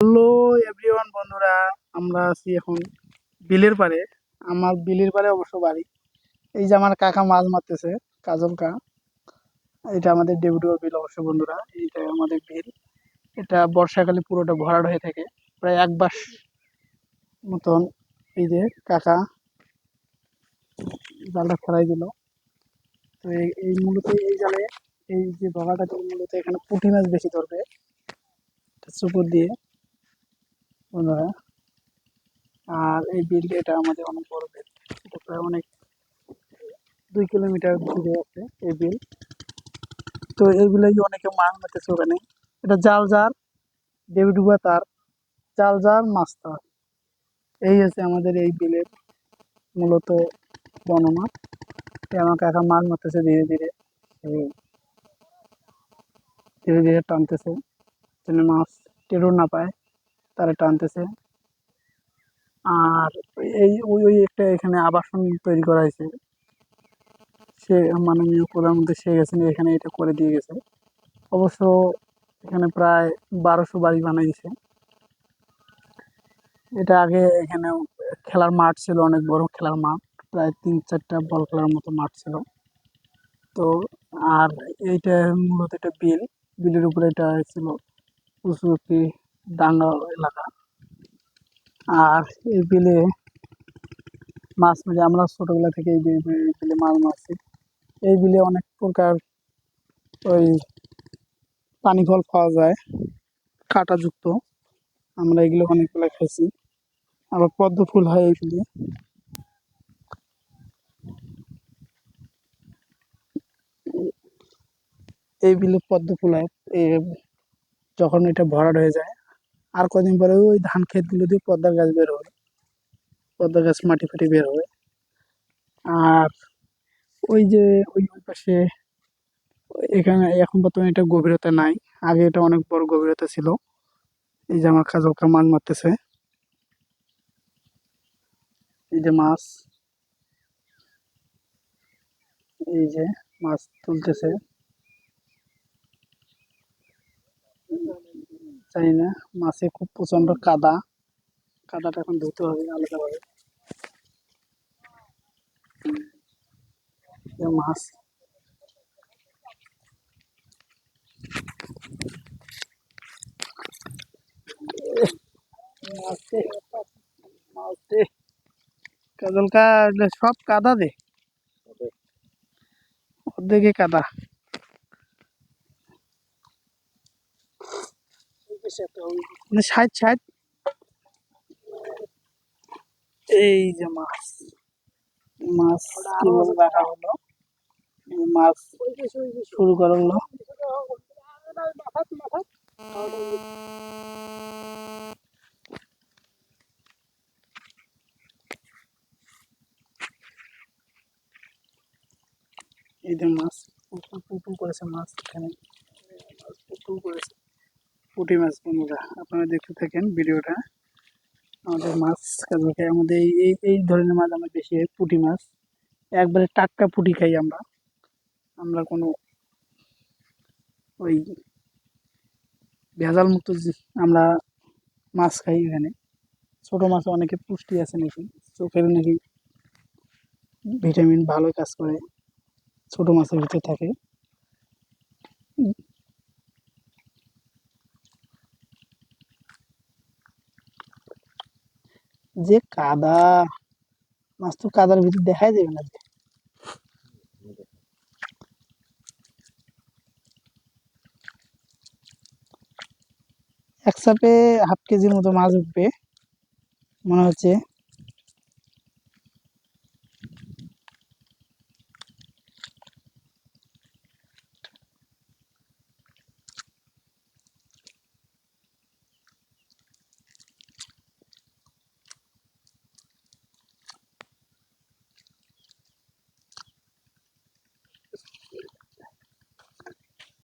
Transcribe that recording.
Hello everyone বন্ধুরা, আমরা আছি এখন বিলের পারে আমার বিলের পারে অবশ্য বাড়ি। এই যে আমার কাকা মাছ মারতেছে, কাজল কা। এটা আমাদের ডেভিডিও বিল অবশ্য বন্ধুরা, এইটা আমাদের বিল। এটা বর্ষাকালে পুরোটা ভরাট হয়ে থাকে, প্রায় এক বাস মতন। এই যে কাকা জালটা ফেলাই দিল। তো এই মূলত এই জালে, এই যে বগাটাতে মূলত এখানে পুঁটি মাছ বেশি ধরবে চুপুর দিয়ে। বন্ধুরা। আর এই বিল এটা আমাদের অনেক বড় বিল এটা প্রায় অনেক দুই কিলোমিটার দূরে আছে এই বিল। তো এইগুলো অনেকে মাছ মারতেছে ওখানে। এটা জাল জার ডেবিডুবা তার জাল জার মাছ তার এই আছে আমাদের এই বিলের মূলত তো আমার কাকা মাছ মারতেছে ধীরে ধীরে। ধীরে ধীরে টানতেছে। যেন মাছ টেরো না পায়। তারা টানতেছে আর এই ওই ওই একটা এখানে আবাসন তৈরি করা হয়েছে। সে মাননীয় প্রধানমন্ত্রী সে হাসিনা এখানে এটা করে দিয়ে গেছে। অবশ্য এখানে প্রায় বারোশো বাড়ি বানাইছে এটা আগে এখানে খেলার মাঠ ছিল, অনেক বড় খেলার মাঠ, প্রায় তিন চারটা বল খেলার মতো মাঠ ছিল। তো আর এইটা মূলত এটা বিল। বিলের উপরে এটা ছিল উঁচু একটি ডাঙ্গা এলাকা। আর এই বিলে মাছ মারি আমরা ছোটবেলা থেকে এই বিলে মাছ মারছি। এই বিলে অনেক প্রকার ওই পানি ফল পাওয়া যায়, কাঁটাযুক্ত। আমরা এগুলো অনেকগুলো খেয়েছি আবার পদ্ম ফুল হয় এই বিলে। এই বিলে পদ্ম ফুল হয়। যখন এটা ভরাট হয়ে যায় আর কদিন পরে ওই ধান ক্ষেতগুলো দিয়ে পদ্মার গাছ বের হবে। পদ্মা গাছ মাটি ফাটি বের হবে। আর ওই যে ওই ওই পাশে এখানে এখন বর্তমানে এটা গভীরতা নাই। আগে এটা অনেক বড় গভীরতা ছিল। এই যে আমার খাজলকা মাছ মারতেছে। এই যে মাছ। এই যে মাছ তুলতেছে। জানি না মাছে খুব প্রচণ্ড কাদা। কাদাটা এখন ধুতে হবে আলাদাভাবে মাছ। কাজলকা সব কাদা দে। অর্ধেকে কাদা। ষাট ষাট। এই যে মাছ। মাছ কীভাবে রাখা হলো। এই মাছ শুরু করা হলো এই যে মাছ। পুটু করেছে মাছ এখানে। মাছ পুটু করেছে। পুঁটি মাছ বন্ধুরা, আপনারা দেখতে থাকেন ভিডিওটা। আমাদের মাছ কাজকে আমাদের এই এই ধরনের মাছ আমরা বেশি হয় পুঁটি মাছ। একবারে টাটকা পুঁটি খাই আমরা। আমরা কোনো ওই ভেজাল মুক্ত আমরা মাছ খাই এখানে। ছোট মাছে অনেকে পুষ্টি আছে নাকি? চোখের নাকি ভিটামিন ভালো কাজ করে, ছোট মাছের ভিতরে থাকে। যে কাদা মাছ তো কাদার ভিতর দেখাই যাবে না এক সাপে হাফ কেজির মতো মাছ উঠবে, মনে হচ্ছে।